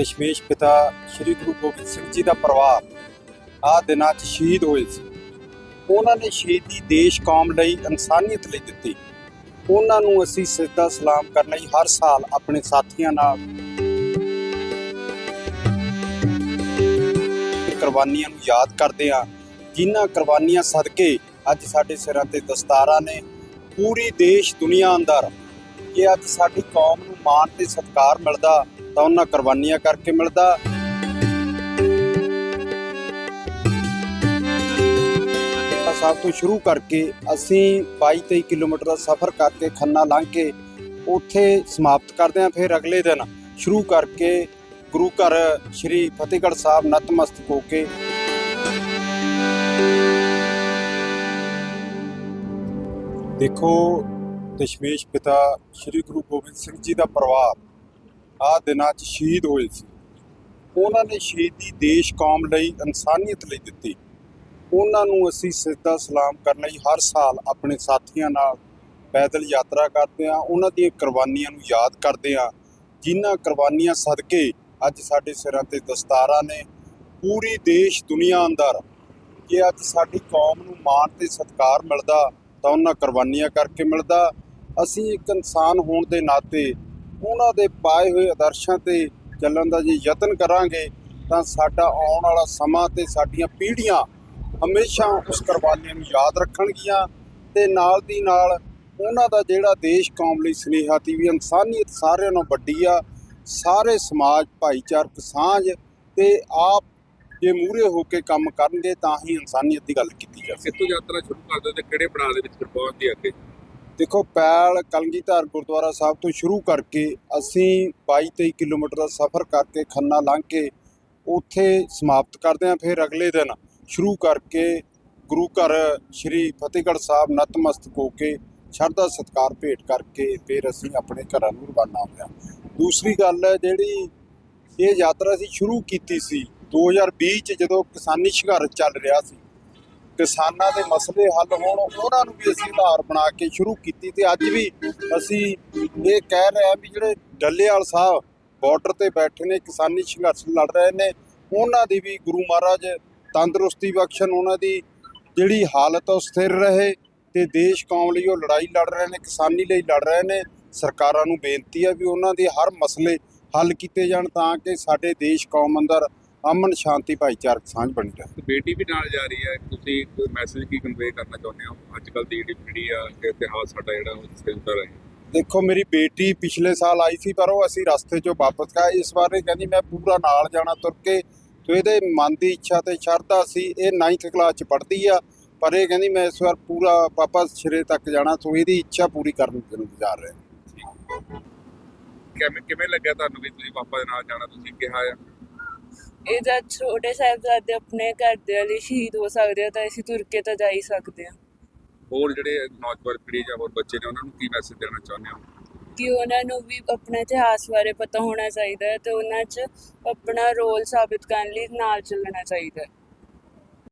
ਦਸ਼ਮੇਸ਼ ਪਿਤਾ ਸ੍ਰੀ ਗੁਰੂ ਗੋਬਿੰਦ ਸਿੰਘ ਜੀ ਦਾ ਪਰਿਵਾਰ ਆ ਦਿਨਾਂ 'ਚ ਸ਼ਹੀਦ ਹੋਏ ਸੀ। ਉਹਨਾਂ ਨੇ ਸ਼ਹੀਦੀ ਦੇਸ਼ ਕੌਮ ਲਈ ਇਨਸਾਨੀਅਤ ਲਈ ਦਿੱਤੀ। ਉਹਨਾਂ ਨੂੰ ਅਸੀਂ ਸਿੱਧਾ ਸਲਾਮ ਕਰਨ ਲਈ ਹਰ ਸਾਲ ਆਪਣੇ ਸਾਥੀਆਂ ਨਾਲ ਕੁਰਬਾਨੀਆਂ ਨੂੰ ਯਾਦ ਕਰਦੇ ਹਾਂ। ਜਿਨ੍ਹਾਂ ਕੁਰਬਾਨੀਆਂ ਸਦਕੇ ਅੱਜ ਸਾਡੇ ਸਿਰਾਂ ਤੇ ਦਸਤਾਰਾਂ ਨੇ ਪੂਰੀ ਦੇਸ਼ ਦੁਨੀਆ ਅੰਦਰ ਜੇ ਅੱਜ ਸਾਡੀ ਕੌਮ ਨੂੰ ਮਾਣ ਤੇ ਸਤਿਕਾਰ ਮਿਲਦਾ। ਤਾਂ ਉਹਨਾਂ ਕੁਰਬਾਨੀਆਂ ਕਰਕੇ ਮਿਲਦਾ। ਸਾਹਿਬ ਤੋਂ ਸ਼ੁਰੂ ਕਰਕੇ ਅਸੀਂ 22-23 ਕਿਲੋਮੀਟਰ ਦਾ ਸਫ਼ਰ ਕਰਕੇ ਖੰਨਾ ਲੰਘ ਕੇ ਉੱਥੇ ਸਮਾਪਤ ਕਰਦੇ ਹਾਂ। ਫਿਰ ਅਗਲੇ ਦਿਨ ਸ਼ੁਰੂ ਕਰਕੇ ਗੁਰੂ ਘਰ ਸ੍ਰੀ ਫਤਿਹਗੜ੍ਹ ਸਾਹਿਬ ਨਤਮਸਤਕ ਹੋ ਕੇ ਦੇਖੋ ਦਸ਼ਮੇਸ਼ ਪਿਤਾ ਸ੍ਰੀ ਗੁਰੂ ਗੋਬਿੰਦ ਸਿੰਘ ਜੀ ਦਾ ਪਰਿਵਾਰ ਆ ਦਿਨਾਂ 'ਚ ਸ਼ਹੀਦ ਹੋਏ ਸੀ। ਉਹਨਾਂ ਨੇ ਸ਼ਹੀਦੀ ਦੇਸ਼ ਕੌਮ ਲਈ ਇਨਸਾਨੀਅਤ ਲਈ ਦਿੱਤੀ। ਉਹਨਾਂ ਨੂੰ ਅਸੀਂ ਸਿੱਧਾ ਸਲਾਮ ਕਰਨ ਲਈ ਹਰ ਸਾਲ ਆਪਣੇ ਸਾਥੀਆਂ ਨਾਲ ਪੈਦਲ ਯਾਤਰਾ ਕਰਦੇ ਹਾਂ। ਉਹਨਾਂ ਦੀਆਂ ਕੁਰਬਾਨੀਆਂ ਨੂੰ ਯਾਦ ਕਰਦੇ ਹਾਂ। ਜਿਨ੍ਹਾਂ ਕੁਰਬਾਨੀਆਂ ਸਦਕੇ ਅੱਜ ਸਾਡੇ ਸਿਰਾਂ ਤੇ ਦਸਤਾਰਾਂ ਨੇ ਪੂਰੀ ਦੇਸ਼ ਦੁਨੀਆ ਅੰਦਰ ਕਿ ਅੱਜ ਸਾਡੀ ਕੌਮ ਨੂੰ ਮਾਣ ਤੇ ਸਤਿਕਾਰ ਮਿਲਦਾ ਤਾਂ ਉਹਨਾਂ ਕੁਰਬਾਨੀਆਂ ਕਰਕੇ ਮਿਲਦਾ। ਅਸੀਂ ਇੱਕ ਇਨਸਾਨ ਹੋਣ ਦੇ ਨਾਤੇ ਉਹਨਾਂ ਦੇ ਪਾਏ ਹੋਏ ਆਦਰਸ਼ਾਂ ਤੇ ਚੱਲਣ ਦਾ ਜੇ ਯਤਨ ਕਰਾਂਗੇ, ਤਾਂ ਸਾਡਾ ਆਉਣ ਵਾਲਾ ਸਮਾਂ ਤੇ ਸਾਡੀਆਂ ਪੀੜ੍ਹੀਆਂ ਹਮੇਸ਼ਾ ਉਸ ਕੁਰਬਾਨੀਆਂ ਨੂੰ ਯਾਦ ਰੱਖਣਗੀਆਂ ਤੇ ਨਾਲ ਦੀ ਨਾਲ ਉਹਨਾਂ ਦਾ ਜਿਹੜਾ ਦੇਸ਼ ਕੌਮ ਲਈ ਸਨੇਹਾ ਤੀ ਵੀ ਇਨਸਾਨੀਅਤ ਸਾਰਿਆਂ ਨਾਲੋਂ ਵੱਡੀ ਆ, ਸਾਰੇ ਸਮਾਜ, ਭਾਈਚਾਰਕ ਸਾਂਝ ਤੇ ਆਪ ਜੇ ਮੂਰੇ ਹੋ ਕੇ ਕੰਮ ਕਰਨਗੇ, ਤਾਂ ਹੀ ਇਨਸਾਨੀਅਤ ਦੀ ਗੱਲ ਕੀਤੀ ਜਾ ਸਕਦੀ ਕਿੱਥੋਂ ਯਾਤਰਾ ਸ਼ੁਰੂ ਕਰਦੇ ਹੋ ਤੇ ਕਿਹੜੇ ਪੜਾਅ ਦੇ ਵਿੱਚ ਫਿਰ ਪਹੁੰਚਦੇ ਅੱਗੇ? ਦੇਖੋ, ਪੈਲ ਕਲਗੀਧਰ ਗੁਰਦੁਆਰਾ ਸਾਹਿਬ ਤੋਂ ਸ਼ੁਰੂ ਕਰਕੇ ਅਸੀਂ 22-23 ਕਿਲੋਮੀਟਰ ਦਾ ਸਫ਼ਰ ਕਰਕੇ ਖੰਨਾ ਲੰਘ ਕੇ ਉੱਥੇ ਸਮਾਪਤ ਕਰਦੇ ਹਾਂ। ਫਿਰ ਅਗਲੇ ਦਿਨ ਸ਼ੁਰੂ ਕਰਕੇ ਗੁਰੂ ਘਰ ਸ੍ਰੀ ਫਤਿਹਗੜ੍ਹ ਸਾਹਿਬ ਨਤਮਸਤਕ ਹੋ ਕੇ ਸ਼ਰਧਾ ਸਤਿਕਾਰ ਭੇਟ ਕਰਕੇ ਫਿਰ ਅਸੀਂ ਆਪਣੇ ਘਰਾਂ ਨੂੰ ਰਵਾਨਾ ਹੋਇਆ ਦੂਸਰੀ ਗੱਲ ਹੈ ਜਿਹੜੀ ਇਹ ਯਾਤਰਾ ਅਸੀਂ ਸ਼ੁਰੂ ਕੀਤੀ ਸੀ 2020 ਚ ਜਦੋਂ ਕਿਸਾਨੀ ਸੰਘਰਸ਼ ਚੱਲ ਰਿਹਾ ਸੀ ਕਿਸਾਨਾਂ ਦੇ ਮਸਲੇ ਹੱਲ ਹੋਣ, ਉਹਨਾਂ ਨੂੰ ਵੀ ਅਸੀਂ ਆਧਾਰ ਬਣਾ ਕੇ ਸ਼ੁਰੂ ਕੀਤੀ ਤੇ ਅੱਜ ਵੀ ਅਸੀਂ ਇਹ ਕਹਿ ਰਹੇ ਹਾਂ ਵੀ ਜਿਹੜੇ ਡੱਲੇਵਾਲ ਸਾਹਿਬ ਬਾਰਡਰ ਤੇ ਬੈਠੇ ਨੇ, ਕਿਸਾਨੀ ਸੰਘਰਸ਼ ਲੜ ਰਹੇ ਨੇ, ਉਹਨਾਂ ਦੀ ਵੀ ਗੁਰੂ ਮਹਾਰਾਜ ਤੰਦਰੁਸਤੀ ਬਖਸ਼ਣ, ਉਹਨਾਂ ਦੀ ਜਿਹੜੀ ਹਾਲਤ ਉਹ ਸਥਿਰ ਰਹੇ ਤੇ ਦੇਸ਼ ਕੌਮ ਲਈ ਉਹ ਲੜਾਈ ਲੜ ਰਹੇ ਨੇ, ਕਿਸਾਨੀ ਲਈ ਲੜ ਰਹੇ ਨੇ। ਸਰਕਾਰਾਂ ਨੂੰ ਬੇਨਤੀ ਹੈ ਵੀ ਉਹਨਾਂ ਦੇ ਹਰ ਮਸਲੇ ਹੱਲ ਕੀਤੇ ਜਾਣ ਤਾਂ ਕਿ ਸਾਡੇ ਦੇਸ਼ ਕੌਮ ਅੰਦਰ ਅਮਨ ਸ਼ਾਂਤੀ ਭਾਈਚਾਰਕ ਸਾਂਝ ਬਣੀ ਰਹੇ। ਤੇ ਬੇਟੀ ਵੀ ਨਾਲ ਜਾ ਰਹੀ ਹੈ। ਤੁਸੀਂ ਕੋਈ ਮੈਸੇਜ ਕੀ ਕਨਵੇ ਕਰਨਾ ਚਾਹੁੰਦੇ ਹੋ? ਅੱਜ ਕੱਲ ਦੀ ਜਿਹੜੀ ਪੀੜ੍ਹੀ ਆ ਕਿ ਇਤਿਹਾਸ ਸਾਡਾ ਜਿਹੜਾ ਉਹ ਸਿਲਦਾ ਰਹੇ। ਦੇਖੋ ਮੇਰੀ ਬੇਟੀ ਪਿਛਲੇ ਸਾਲ ਆਈ ਸੀ ਪਰ ਉਹ ਅਸੀਂ ਰਸਤੇ 'ਚੋਂ ਵਾਪਸ ਗਏ। ਇਸ ਵਾਰ ਇਹ ਕਹਿੰਦੀ ਮੈਂ ਪੂਰਾ ਨਾਲ ਜਾਣਾ ਤੁਰ ਕੇ। ਤੇ ਇਹਦੇ ਮਨ ਦੀ ਇੱਛਾ ਤੇ ਸ਼ਰਧਾ ਸੀ। ਇਹ 9th ਕਲਾਸ 'ਚ ਪੜ੍ਹਦੀ ਆ ਪਰ ਇਹ ਕਹਿੰਦੀ ਮੈਂ ਇਸ ਵਾਰ ਪੂਰਾ ਪਾਪਾ ਸਿਰੇ ਤੱਕ ਜਾਣਾ। ਸੋ ਇਹਦੀ ਇੱਛਾ ਪੂਰੀ ਕਰਨ ਜਾ ਰਹੇ। ਕਿਵੇਂ ਲੱਗਿਆ ਤੁਹਾਨੂੰ ਵੀ ਤੁਸੀਂ ਪਾਪਾ ਦੇ ਨਾਲ ਜਾਣਾ? ਤੁਸੀਂ ਕਿਹਾ ਆ ਇਹ ਜਦ ਛੋਟੇ ਸਾਹਿਬਜ਼ਾਦੇ ਆਪਣੇ ਘਰਦਿਆਂ ਲਈ ਸ਼ਹੀਦ ਹੋ ਸਕਦੇ ਆ ਤਾਂ ਅਸੀਂ ਤੁਰ ਕੇ ਤਾਂ ਜਾ ਹੀ ਸਕਦੇ ਆ। ਹੋਰ ਜਿਹੜੇ ਨੌਜਵਾਨ ਪੀੜ੍ਹੀ ਜਾਂ ਹੋਰ ਬੱਚੇ ਨੇ ਉਹਨਾਂ ਨੂੰ ਕੀ ਮੈਸੇਜ ਦੇਣਾ ਚਾਹੁੰਦੇ ਹੋ? ਕਿ ਉਹਨਾਂ ਨੂੰ ਵੀ ਆਪਣੇ ਇਤਿਹਾਸ ਬਾਰੇ ਪਤਾ ਹੋਣਾ ਚਾਹੀਦਾ ਹੈ ਤੇ ਉਹਨਾਂ 'ਚ ਆਪਣਾ ਰੋਲ ਸਾਬਿਤ ਕਰਨ ਲਈ ਨਾਲ ਚੱਲਣਾ ਚਾਹੀਦਾ ਹੈ।